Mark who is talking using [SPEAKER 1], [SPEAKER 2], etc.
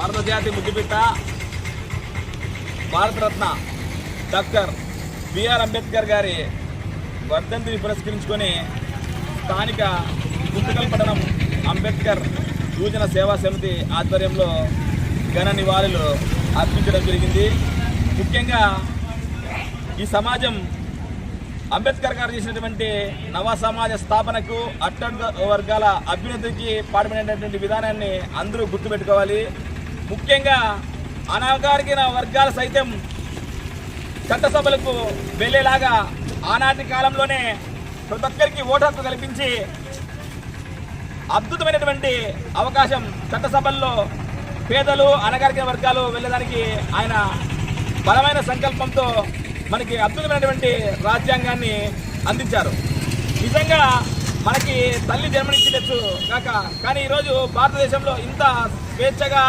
[SPEAKER 1] భారత ముద్దుపిట్ట Bharat Ratna doctor B R Ambedkar గారి వర్ధంతిని పురస్కరించుకొని స్థానిక గుంతకల్పట్టణం అంబేద్కర్ యువజన సేవా సమితి ఆధ్వర్యంలో ఘన నివాళులు అర్పించడం జరిగింది. ముఖ్యంగా ఈ సమాజం అంబేద్కర్ గారు చేసినటువంటి నవ సమాజ స్థాపనకు అట్టడుగు వర్గాల అభ్యున్నతికి పాటుపడినటువంటి విధానాన్ని అందరూ గుర్తుపెట్టుకోవాలి. ముఖ్యంగా అనాగారిన వర్గాలు సైతం చట్టసభలకు వెళ్ళేలాగా ఆనాటి కాలంలోనే ప్రతి ఒక్కరికి ఓటు హక్కు కల్పించి అద్భుతమైనటువంటి అవకాశం చట్టసభల్లో పేదలు అనగారిన వర్గాలు వెళ్ళడానికి ఆయన బలమైన సంకల్పంతో మనకి అద్భుతమైనటువంటి రాజ్యాంగాన్ని అందించారు. నిజంగా మనకి తల్లి జన్మనిచ్చిండొచ్చు కాక కానీ ఈరోజు భారతదేశంలో ఇంత స్వేచ్ఛగా